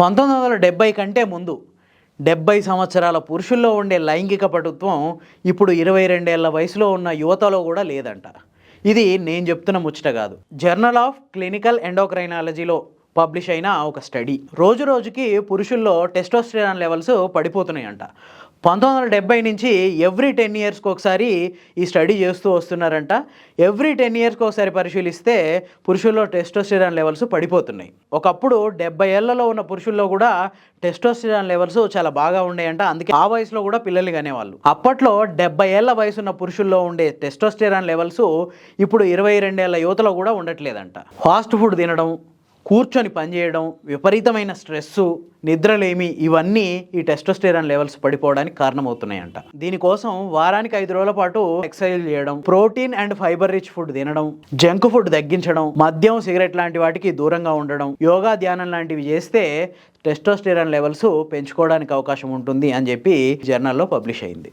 పంతొమ్మిది వందల డెబ్బై కంటే ముందు డెబ్బై సంవత్సరాల పురుషుల్లో ఉండే లైంగిక పటుత్వం ఇప్పుడు ఇరవై రెండేళ్ళ వయసులో ఉన్న యువతలో కూడా లేదంట. ఇది నేను చెప్తున్న ముచ్చట కాదు. జర్నల్ ఆఫ్ క్లినికల్ ఎండోక్రైనాలజీలో పబ్లిష్ అయిన ఒక స్టడీ. రోజు రోజుకి పురుషుల్లో టెస్టోస్టెరాన్ లెవెల్స్ పడిపోతున్నాయంట. పంతొమ్మిది వందల డెబ్బై నుంచి ఎవ్రీ టెన్ ఇయర్స్కి ఒకసారి ఈ స్టడీ చేస్తూ వస్తున్నారంట. ఎవ్రీ టెన్ ఇయర్స్కి ఒకసారి పరిశీలిస్తే పురుషుల్లో టెస్టోస్టెరాన్ లెవెల్స్ పడిపోతున్నాయి. ఒకప్పుడు డెబ్బై ఏళ్ళలో ఉన్న పురుషుల్లో కూడా టెస్టోస్టెరాన్ లెవెల్స్ చాలా బాగా ఉండేయంట. అందుకే ఆ వయసులో కూడా పిల్లలు కనేవాళ్ళు. అప్పట్లో డెబ్బై ఏళ్ళ వయసు ఉన్న పురుషుల్లో ఉండే టెస్టోస్టెరాన్ లెవెల్స్ ఇప్పుడు ఇరవై రెండేళ్ళ యువతలో కూడా ఉండట్లేదంట. ఫాస్ట్ ఫుడ్ తినడం కూర్చొని పనిచేయడం విపరీతమైన స్ట్రెస్ నిద్రలేమి ఇవన్నీ ఈ టెస్టోస్టెరాన్ లెవెల్స్ పడిపోవడానికి కారణమవుతున్నాయంట. దీనికోసం వారానికి ఐదు రోజుల పాటు ఎక్సర్సైజ్ చేయడం protein and fibre rich food తినడం జంక్ ఫుడ్ తగ్గించడం మద్యం సిగరెట్ లాంటి వాటికి దూరంగా ఉండడం యోగా ధ్యానం లాంటివి చేస్తే టెస్టోస్టెరాన్ లెవెల్స్ పెంచుకోవడానికి అవకాశం ఉంటుంది అని చెప్పి జర్నల్లో పబ్లిష్ అయింది.